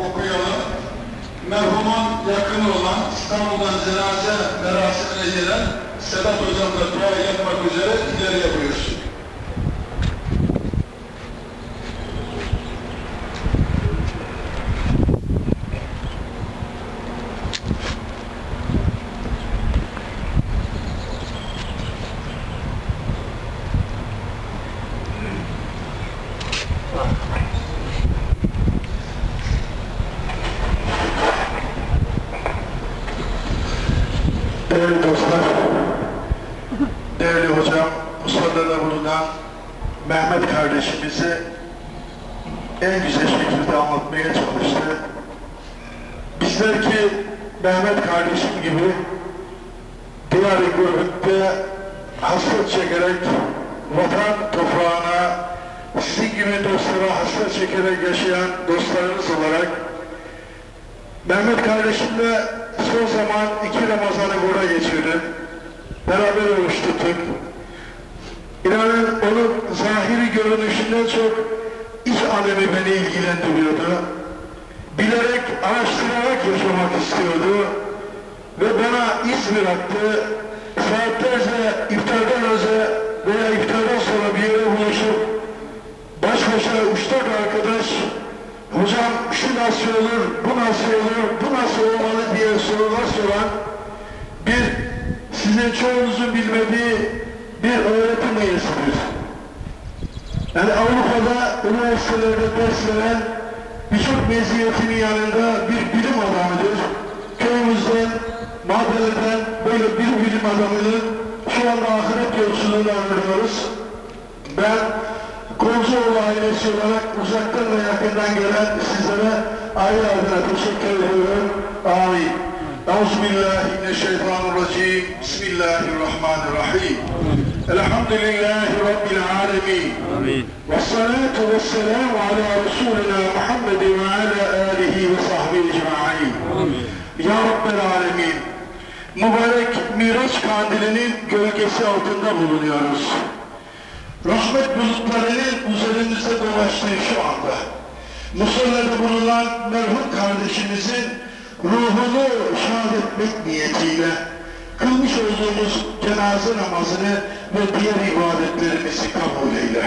okuyalım. Merhumun yakını olan İstanbul'dan cenaze merasimine gelen Sedat Hocam da dua yapmak üzere ileriye buyursun. Değerli dostlar, değerli hocam, Musalla'da bulunan Mehmet kardeşimizi en güzel şekilde anlatmaya çalıştı. Bizler ki Mehmet kardeşim gibi diğer gurbette hasret çekerek vatan toprağına sizin gibi dostlara hasret çekerek yaşayan dostlarınız olarak Mehmet kardeşimle son zaman iki Ramazan'ı burada geçirdim. Beraber oruç. İnanın onun zahiri görünüşünden çok iç alemi beni ilgilendiriyordu. Bilerek, araştırarak yaşamak istiyordu. Ve bana iz bıraktı. Saatlerce sizin çoğunuzun bilmediği bir öğretim üyesidir. Yani Avrupa'da üniversitelerde ders veren birçok meziyetinin yanında bir bilim adamıdır. Köyümüzden, mahalleden böyle bir bilim adamının şu anda ahiret yolculuğunu anlıyoruz. Ben Kozuoğlu ailesi olarak uzaktan ve yakından gelen sizlere ayrı ayrı teşekkür ediyorum. Amin. Euzubillahimineşşeytanirracim. Bismillahirrahmanirrahim. Elhamdülillahi Rabbil alemin. Amin. والصلاة والسلام على رسولنا محمد وعلى آله وصحبه ecmaîn. Ya Rabbel Alemin. Mübarek Miraç kandilinin gölgesi altında bulunuyoruz. Rahmet bulutlarının üzerimizde dolaştığı şu anda. Musallada bulunan merhum kardeşimizin ruhunu şad etmek niyetiyle kılmış olduğumuz cenaze namazını ve diğer ibadetlerimizi kabul eyle.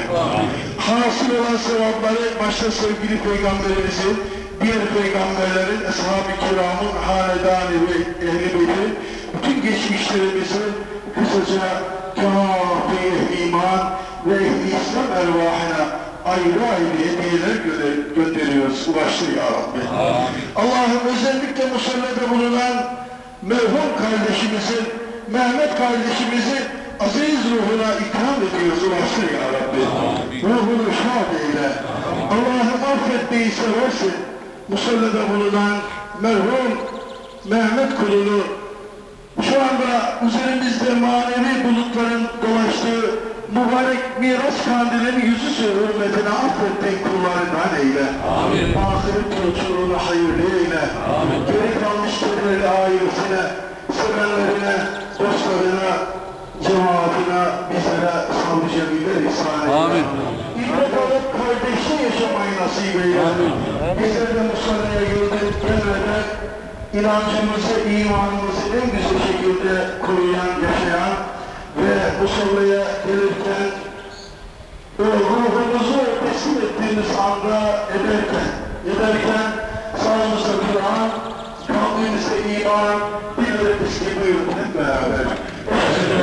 Hasıl olan sevapları başta sevgili peygamberimizin, diğer peygamberlerin, eshab-ı kiramın, hanedanı ve ehl-i beytin, bütün geçmişlerimizi kısaca kâfi iman ve ehl-i İslam ervahına ayrı ayrı hediyeler gö- gönderiyoruz. Ulaştır ya Rabbi. Allah'ım özellikle musallada bulunan merhum kardeşimizin, Mehmet kardeşimizin aziz ruhuna ikram ediyoruz. Ulaştır ya Rabbi. Ruhunu şad eyle. Allah'ım affetmeyi seversin. Musallada bulunan merhum Mehmet kulunu şu anda üzerimizde manevi bulutların dolaştığı mübarek miras kandilinin yüzü hürmetine affettiğin kullarından eyle. Amin. Ahiret yolculuğunu hayırlı eyle. Amin. Geri kalmış türleri ailesine, sevenlerine, dostlarına, cemaatine, bizlere sabrı cemiler ihsan eyle. Amin. İbret alıp kardeşle yaşamayı nasip eyle. Amin. Bizler de Musalla'ya geldik, gelmeden inancımızı, imanımızı en güzel şekilde koruyan, yaşayan ve Musalla'ya gelirken kalbimizde iman, dillerimiz gibi buyurun hep beraber. Eşhedü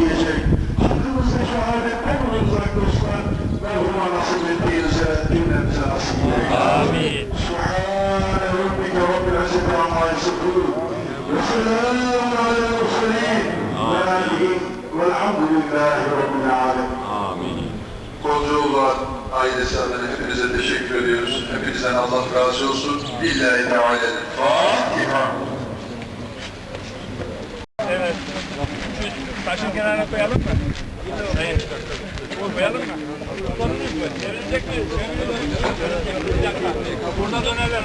en والسلام على المرسلين والحمد لله رب العالمين Amin. Kocaoğullar ailesi adına hepinize teşekkür ediyoruz. Hepinizden Allah olsun. Billahi Teala. Fatiha. Evet. Şu taşın kenarına koyalım mı? Evet. Koyalım mı? Burada dönelim.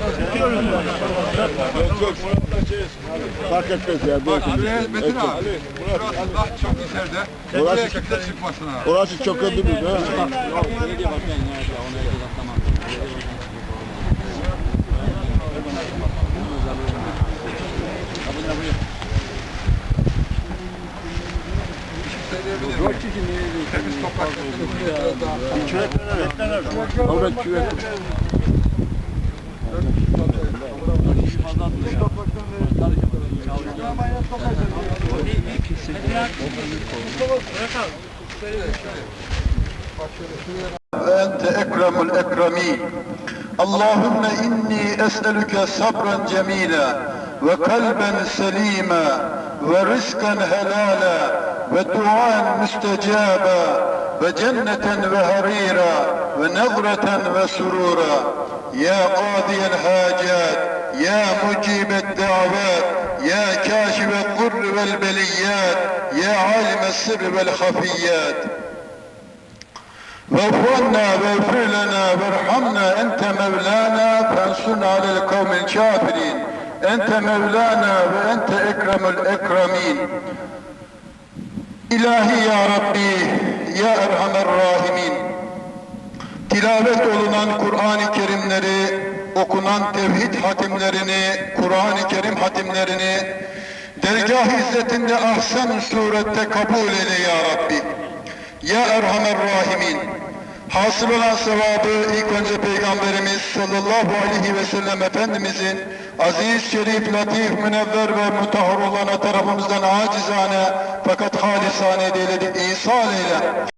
Yok yok. Fark etmez ya. Bak buraya Metin abi. Burası Allah çok içeride. Burası erkekler çıkmasın ha. Burası çok kötü bir ha. Hepimiz toprak. Küvekler. Küvekler. Küvekler. أنت أكرم الأكرمين. اللهم إني أسألك صبرا جميلا وقلبا سليما ورزقا هلالا ودعاء مستجابا وجنة وهريرا ونظرة وسرورا. يا قاضي الحاجات يا مجيب الدعوات يا كاشف الضر والبليات يا عالم السر والخفيات. واغفر لنا واغفر لنا وارحمنا أنت مولانا فانصرنا على القوم الكافرين. أنت مولانا وأنت أكرم الأكرمين. إلهي يا ربي يا أرحم الراحمين. tilavet olunan Kur'an-ı Kerimleri, okunan tevhid hatimlerini, Kur'an-ı Kerim hatimlerini dergah izzetinde ahsen surette kabul eyle ya Rabbi. Ya Erhamer Rahimin. Hasıl olan sevabı ilk önce Peygamberimiz sallallahu aleyhi ve sellem Efendimizin aziz, şerif, latif, münevver ve mutahhar olan tarafımızdan acizane fakat halisane eyledik, ihsan eyle.